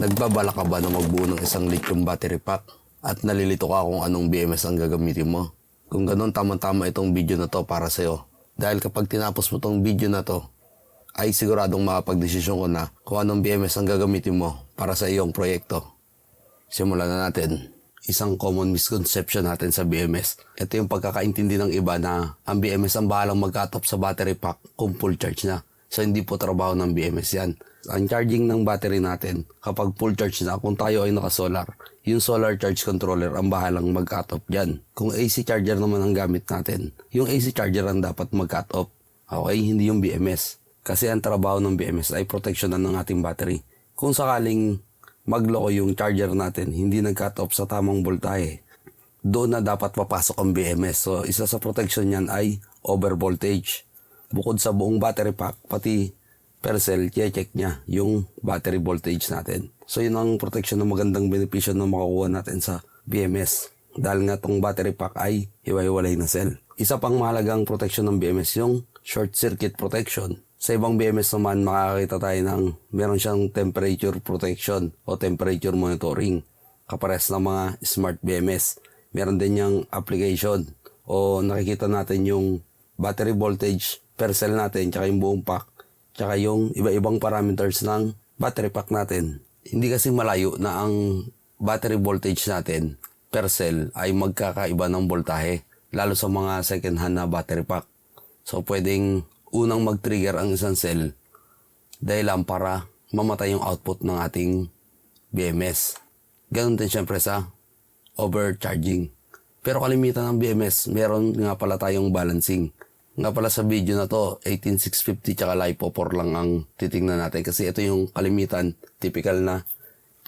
Nagbabala ka ba na magbuo ng isang lithium battery pack? At nalilito ka kung anong BMS ang gagamitin mo? Kung ganun, tama-tama itong video na to para sa'yo. Dahil kapag tinapos mo tong video na to, ay siguradong makapagdesisyon ko na kung anong BMS ang gagamitin mo para sa iyong proyekto. Simulan na natin. Isang common misconception natin sa BMS. Ito yung pagkakaintindi ng iba na ang BMS ang bahalang mag-cut off sa battery pack kung full charge na. So hindi po trabaho ng BMS yan. Ang charging ng battery natin kapag full charge na kung tayo ay naka-solar, yung solar charge controller ang bahalang mag-cut off dyan. Kung AC charger naman ang gamit natin, yung AC charger ang dapat mag-cut off. Okay, hindi yung BMS. Kasi ang trabaho ng BMS ay protection ng ating battery. Kung sakaling magloko yung charger natin, hindi nag-cut off sa tamang voltahe, doon na dapat papasok ang BMS. So, isa sa protection niyan ay over voltage. Bukod sa buong battery pack, pati per cell, check niya yung battery voltage natin. So, yun ang protection na magandang benepisyo na makukuha natin sa BMS. Dahil nga tong battery pack ay hiwa-hiwalay na cell. Isa pang mahalagang protection ng BMS yung short circuit protection. Sa ibang BMS naman, makakita tayo ng meron siyang temperature protection o temperature monitoring. Kapares ng mga smart BMS. Meron din niyang application o nakikita natin yung battery voltage per cell natin, tsaka yung buong pack, tsaka yung iba-ibang parameters ng battery pack natin. Hindi kasi malayo na ang battery voltage natin per cell ay magkakaiba ng voltahe, lalo sa mga second hand na battery pack. So pwedeng unang mag-trigger ang isang cell dahil lang para mamatay yung output ng ating BMS. Ganun din syempre sa overcharging. Pero kalimitan ng BMS, meron nga pala tayong balancing. Nga pala sa video na to, 18650 tsaka LiPo 4 lang ang titingnan natin kasi ito yung kalimitan, typical na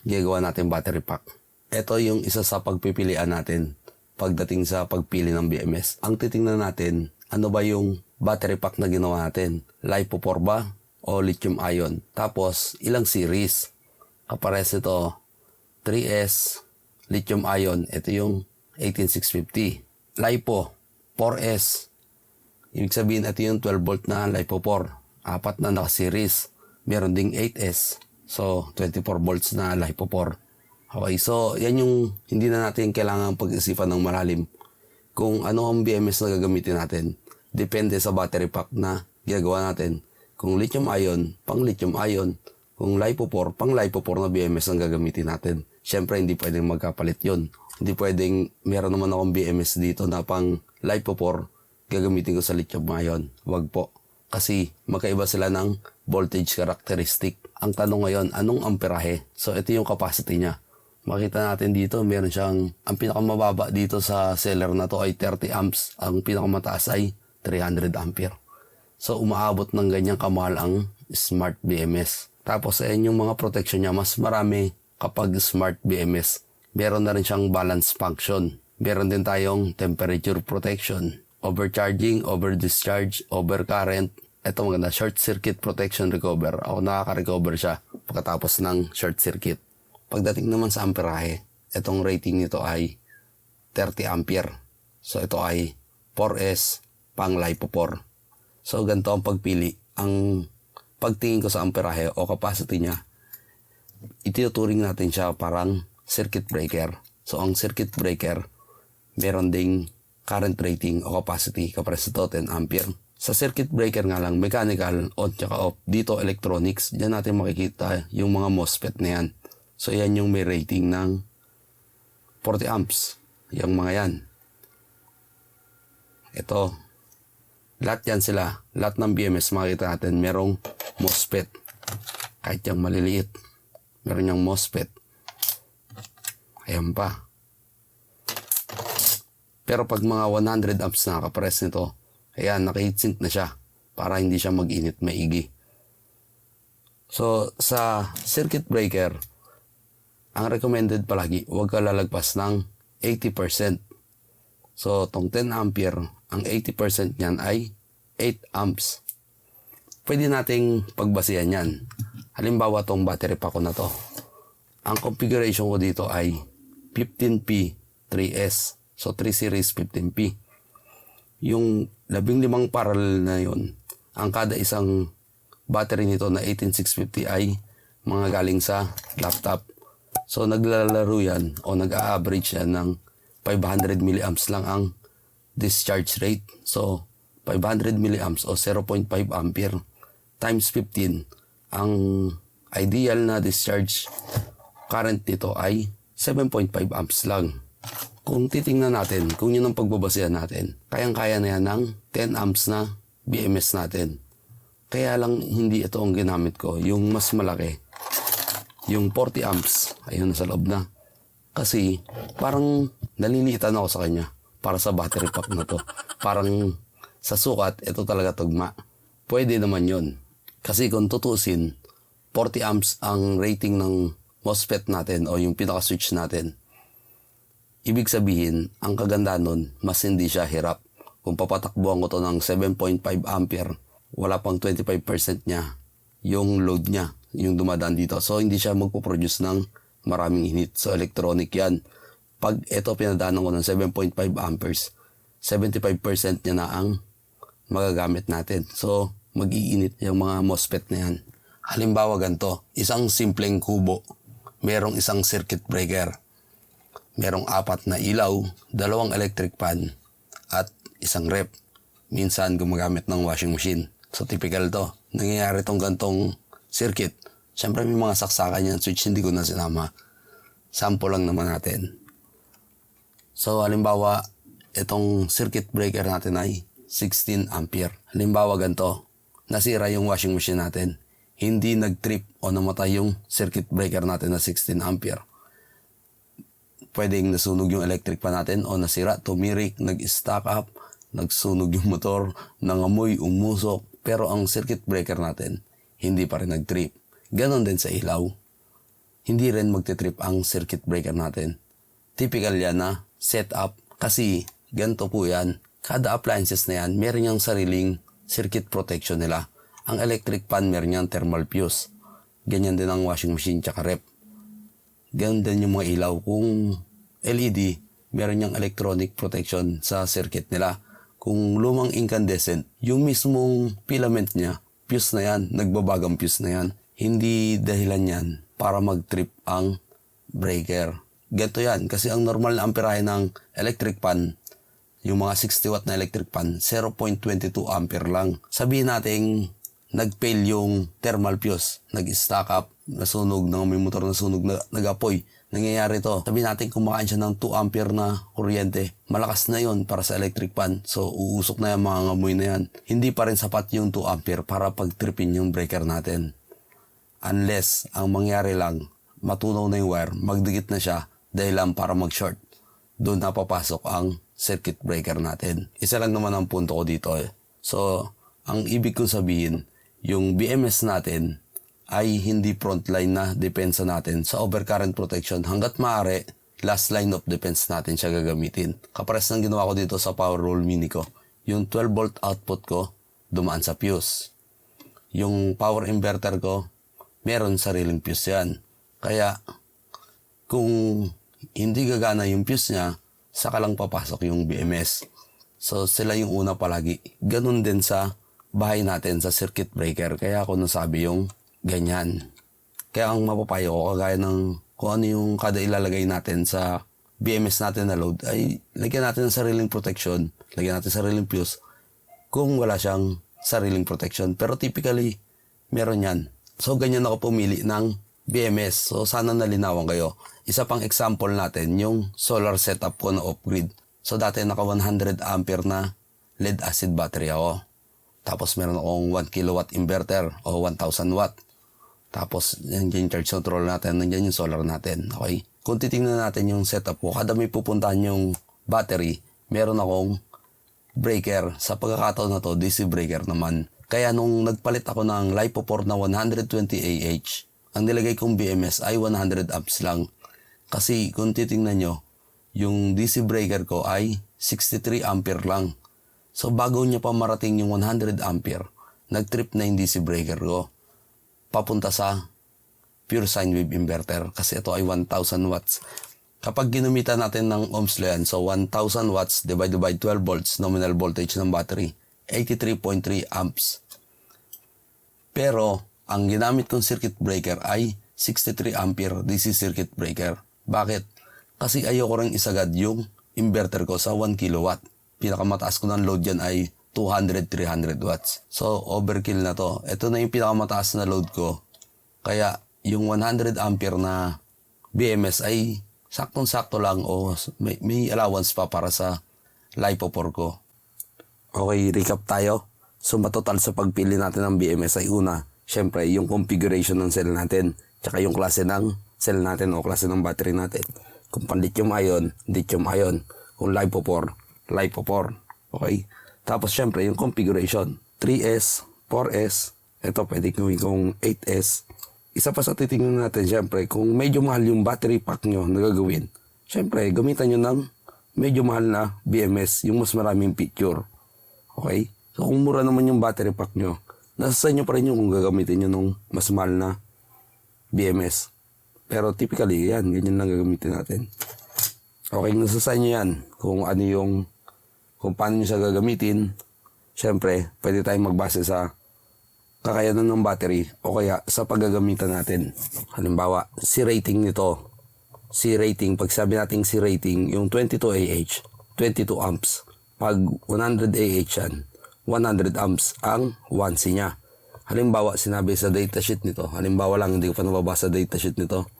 ginagawa natin battery pack. Ito yung isa sa pagpipilian natin pagdating sa pagpili ng BMS. Ang titingnan natin, ano ba yung battery pack na ginawa natin? LiPo 4 ba o lithium ion? Tapos, ilang series? Kapares ito, 3S, lithium ion, ito yung 18650. LiPo, 4S, Ibig sabihin, ito yung 12 volt na LiPo 4. Apat na naka-series. Meron ding 8S. So, 24 volts na LiPo 4. Okay, so yan yung hindi na natin kailangan pag-isipan ng malalim. Kung ano ang BMS na gagamitin natin. Depende sa battery pack na ginagawa natin. Kung lithium ion, pang lithium ion. Kung LiPo 4, pang LiPo 4 na BMS ang gagamitin natin. Siyempre, hindi pwedeng magkapalit yon. Hindi pwedeng, meron naman akong BMS dito na pang LiPo 4 gagamitin ko sa lithium ion. Wag po. Kasi magkaiba sila ng voltage characteristic. Ang tanong ngayon, anong amperahe? So ito yung capacity niya. Makita natin dito, meron siyang, ang pinakamababa dito sa seller na to ay 30 amps. Ang pinakamataas ay 300 ampere. So umaabot ng ganyang kamahal ang smart BMS. Tapos ayan yung mga protection niya, mas marami kapag smart BMS. Meron na rin siyang balance function. Meron din tayong temperature protection overcharging, over-discharge, overcurrent. Ito maganda, short circuit protection recover. Ako nakaka-recover siya pagkatapos ng short circuit. Pagdating naman sa amperahe, itong rating nito ay 30 ampere. So ito ay 4S pang LiPo 4. So ganito ang pagpili. Ang pagtingin ko sa amperahe o capacity niya, itinuturing natin siya parang circuit breaker. So ang circuit breaker, meron ding current rating o capacity ito 10 ampere. Sa circuit breaker nga lang, mechanical, on tsaka off. Dito electronics, diyan natin makikita yung mga MOSFET na yan. So yan yung may rating ng 40 amps. Yung mga yan. Ito. Lahat yan sila. Lahat ng BMS makikita natin merong MOSFET. Kahit yung maliliit. Meron yung MOSFET. Ayan pa. Pero pag mga 100 amps na kapares nito, ayan, naka-heatsink na siya para hindi siya mag-init maigi. So, sa circuit breaker, ang recommended palagi, huwag ka lalagpas ng 80%. So, tong 10 ampere, ang 80% niyan ay 8 amps. Pwede nating pagbasihan yan. Halimbawa, tong battery pack ko na to. Ang configuration ko dito ay 15P 3S. So, 3 series 15P. Yung labing limang parallel na yon ang kada isang battery nito na 18650 ay mga galing sa laptop. So naglalaro yan o nag-average yan ng 500 milliamps lang ang discharge rate. So 500 milliamps o 0.5 ampere times 15 ang ideal na discharge current nito ay 7.5 amps lang. Kung titingnan natin, kung yun ang pagbabasehan natin, kayang-kaya na yan ng 10 amps na BMS natin. Kaya lang hindi ito ang ginamit ko, yung mas malaki. Yung 40 amps, ayun nasa loob na. Kasi parang nalilitan ako sa kanya para sa battery pack na to. Parang sa sukat, ito talaga tugma. Pwede naman yon Kasi kung tutusin, 40 amps ang rating ng MOSFET natin o yung pinaka-switch natin. Ibig sabihin, ang kaganda nun, mas hindi siya hirap. Kung papatakbuhan ko to ng 7.5 ampere, wala pang 25% niya yung load niya, yung dumadaan dito. So, hindi siya magpo-produce ng maraming init. So, electronic yan. Pag ito pinadaanan ko ng 7.5 amperes, 75% niya na ang magagamit natin. So, mag-iinit yung mga MOSFET na yan. Halimbawa ganito, isang simpleng kubo, merong isang circuit breaker, merong apat na ilaw, dalawang electric fan, at isang rep. Minsan gumagamit ng washing machine. So typical to. Nangyayari tong gantong circuit. Siyempre may mga saksakan yan, switch hindi ko na sinama. Sample lang naman natin. So halimbawa, itong circuit breaker natin ay 16 ampere. Halimbawa ganito, nasira yung washing machine natin. Hindi nag-trip o namatay yung circuit breaker natin na 16 ampere pwedeng nasunog yung electric pa natin o nasira, tumirik, nag-stack up, nagsunog yung motor, nangamoy, umusok, pero ang circuit breaker natin, hindi pa rin nag-trip. Ganon din sa ilaw. Hindi rin magte-trip ang circuit breaker natin. Typical yan na setup kasi ganito po yan. Kada appliances na yan, meron yung sariling circuit protection nila. Ang electric fan meron yung thermal fuse. Ganyan din ang washing machine tsaka rep. Ganun din yung mga ilaw. Kung LED, meron niyang electronic protection sa circuit nila. Kung lumang incandescent, yung mismong filament niya, fuse na yan, nagbabagang fuse na yan. Hindi dahilan yan para mag-trip ang breaker. Ganito yan, kasi ang normal na amperahe ng electric fan, yung mga 60 watt na electric fan, 0.22 ampere lang. Sabihin natin nag-fail yung thermal fuse, nag-stack up, nasunog, na may motor na sunog, na, nag-apoy. Nangyayari to. Sabi natin kumakain siya ng 2 ampere na kuryente. Malakas na yon para sa electric fan. So, uusok na yung mga ngamoy na yan. Hindi pa rin sapat yung 2 ampere para pag-tripin yung breaker natin. Unless, ang mangyari lang, matunaw na yung wire, magdikit na siya dahil lang para mag-short. Doon na papasok ang circuit breaker natin. Isa lang naman ang punto ko dito. Eh. So, ang ibig kong sabihin, yung BMS natin ay hindi frontline na depensa natin sa overcurrent protection hanggat maaari last line of defense natin siya gagamitin. Kapares ng ginawa ko dito sa power roll mini ko. Yung 12 volt output ko dumaan sa fuse. Yung power inverter ko meron sariling fuse yan. Kaya kung hindi gagana yung fuse niya, saka lang papasok yung BMS. So sila yung una palagi. Ganun din sa bahay natin sa circuit breaker. Kaya ako nasabi yung ganyan. Kaya ang mapapayo ko, kagaya ng kung ano yung kada ilalagay natin sa BMS natin na load, ay lagyan natin ng sariling protection, lagyan natin sariling fuse, kung wala siyang sariling protection. Pero typically, meron yan. So, ganyan ako pumili ng BMS. So, sana nalinawan kayo. Isa pang example natin, yung solar setup ko na off-grid. So, dati naka 100 ampere na lead acid battery ako. Tapos meron akong 1 kilowatt inverter o 1000 watt. Tapos nandiyan yung charge control natin, nandiyan yung solar natin. Okay? Kung titingnan natin yung setup ko, kada may pupuntahan yung battery, meron akong breaker. Sa pagkakataon na to, DC breaker naman. Kaya nung nagpalit ako ng LiPo4 na 120 AH, ang nilagay kong BMS ay 100 amps lang. Kasi kung titingnan nyo, yung DC breaker ko ay 63 ampere lang. So bago niya pa marating yung 100 ampere, nag-trip na yung DC breaker ko. Papunta sa pure sine wave inverter kasi ito ay 1000 watts. Kapag ginumitan natin ng ohms law yan, so 1000 watts divided by 12 volts nominal voltage ng battery, 83.3 amps. Pero, ang ginamit kong circuit breaker ay 63 ampere DC circuit breaker. Bakit? Kasi ayoko rin isagad yung inverter ko sa 1 kilowatt. Pinakamataas ko ng load dyan ay 200-300 watts. So, overkill na to. Ito na yung pinakamataas na load ko. Kaya, yung 100 ampere na BMS ay saktong-sakto lang o may, may allowance pa para sa LiPo4 ko. Okay, recap tayo. So, matotal sa pagpili natin ng BMS ay una, syempre, yung configuration ng cell natin, tsaka yung klase ng cell natin o klase ng battery natin. Kung pan lithium ion, lithium ion. Kung LiPo4, LiPo4. Okay? Tapos, syempre, yung configuration. 3S, 4S, ito pwede gawin kong 8S. Isa pa sa titingnan natin, syempre, kung medyo mahal yung battery pack nyo na gagawin, syempre, gamitan nyo ng medyo mahal na BMS, yung mas maraming picture. Okay? So, kung mura naman yung battery pack nyo, nasa sa inyo pa rin yung kung gagamitin nyo nung mas mahal na BMS. Pero typically, yan, ganyan lang gagamitin natin. Okay, nasa sa inyo yan. Kung ano yung, kung paano nyo siya gagamitin, syempre, pwede tayong magbase sa kakayanan ng battery o kaya sa paggagamitan natin. Halimbawa, si rating nito, si rating, pag sabi natin si rating, yung 22 AH, 22 amps. Pag 100 AH yan, 100 amps ang 1C niya. Halimbawa, sinabi sa datasheet nito, halimbawa lang, hindi ko pa nababasa datasheet nito.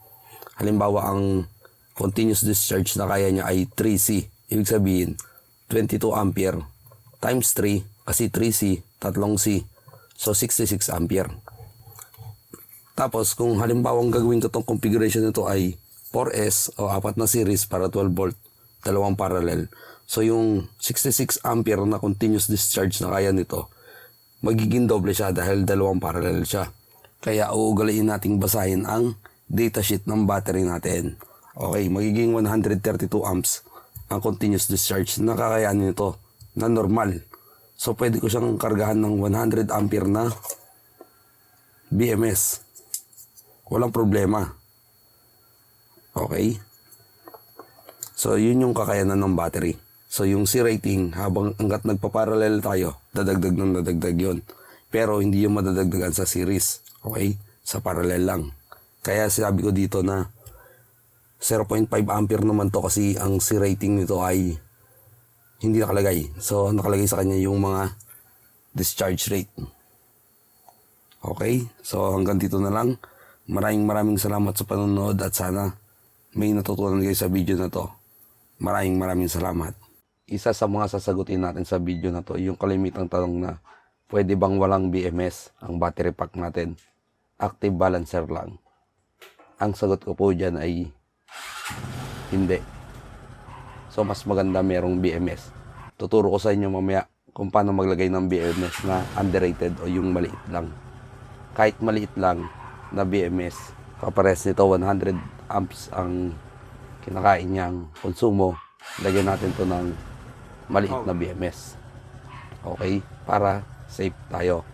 Halimbawa, ang continuous discharge na kaya niya ay 3C. Ibig sabihin, 22 ampere times 3, kasi 3C, tatlong C. So, 66 ampere. Tapos, kung halimbawa ang gagawin ko itong configuration nito ay 4S o apat na series para 12 volt, dalawang parallel. So, yung 66 ampere na continuous discharge na kaya nito, magiging doble siya dahil dalawang parallel siya. Kaya uugaliin nating basahin ang datasheet ng battery natin. Okay, magiging 132 amps ang continuous discharge na kakayanin nito na normal. So, pwede ko siyang kargahan ng 100 ampere na BMS. Walang problema. Okay? So, yun yung kakayanan ng battery. So, yung C rating, habang hanggat nagpa-parallel tayo, dadagdag ng dadagdag yun. Pero, hindi yung madadagdagan sa series. Okay? Sa parallel lang. Kaya sinabi ko dito na 0.5 ampere naman to kasi ang C rating nito ay hindi nakalagay. So, nakalagay sa kanya yung mga discharge rate. Okay? So, hanggang dito na lang. Maraming maraming salamat sa panonood at sana may natutunan kayo sa video na to. Maraming maraming salamat. Isa sa mga sasagutin natin sa video na to, yung kalimitang tanong na pwede bang walang BMS ang battery pack natin? Active balancer lang. Ang sagot ko po dyan ay hindi. So, mas maganda merong BMS. Tuturo ko sa inyo mamaya kung paano maglagay ng BMS na underrated o yung maliit lang. Kahit maliit lang na BMS, kapares nito 100 amps ang kinakain niyang konsumo. Lagyan natin to ng maliit na BMS. Okay? Para safe tayo.